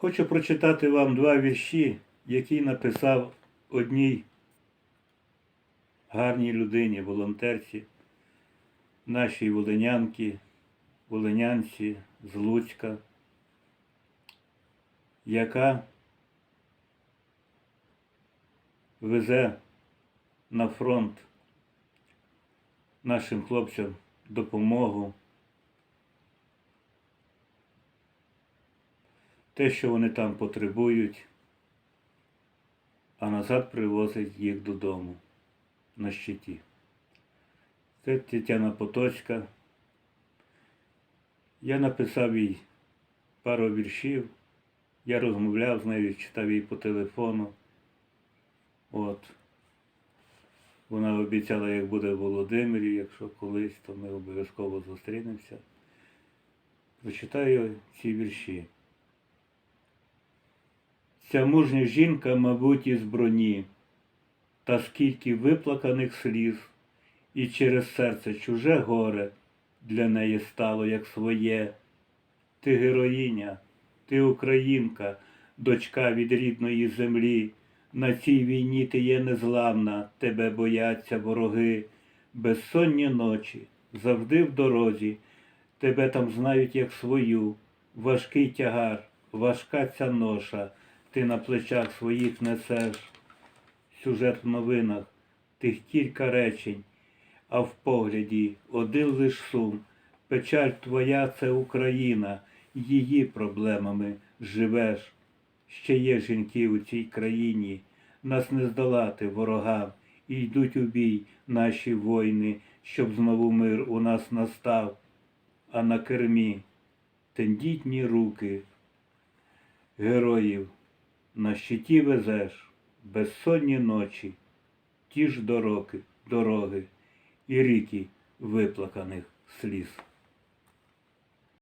Хочу прочитати вам два вірші, які написав одній гарній людині, волонтерці, нашій волинянки, волинянці з Луцька, яка везе на фронт нашим хлопцям допомогу. Те, що вони там потребують, а назад привозить їх додому на щиті. Це Тетяна Потоцька. Я написав їй пару віршів, я розмовляв з нею, читав їй по телефону. От. Вона обіцяла, як буде в Володимирі, якщо колись, то ми обов'язково зустрінемося. Прочитаю ці вірші. Ця мужня жінка, мабуть, із броні, та скільки виплаканих сліз, і через серце чуже горе для неї стало, як своє. Ти героїня, ти українка, дочка від рідної землі. На цій війні ти є незламна, тебе бояться вороги, безсонні ночі, завжди в дорозі, тебе там знають як свою, важкий тягар, важка ця ноша, ти на плечах своїх несеш. Сюжет в новинах, тих кілька речень, а в погляді один лиш сум. Печаль твоя це Україна, її проблемами живеш. Ще є жінки у цій країні, нас не здолати ворогам, і йдуть у бій наші воїни, щоб знову мир у нас настав, а на кермі тендітні руки героїв на щиті везеш, безсонні ночі, ті ж дороги, дороги і ріки виплаканих сліз.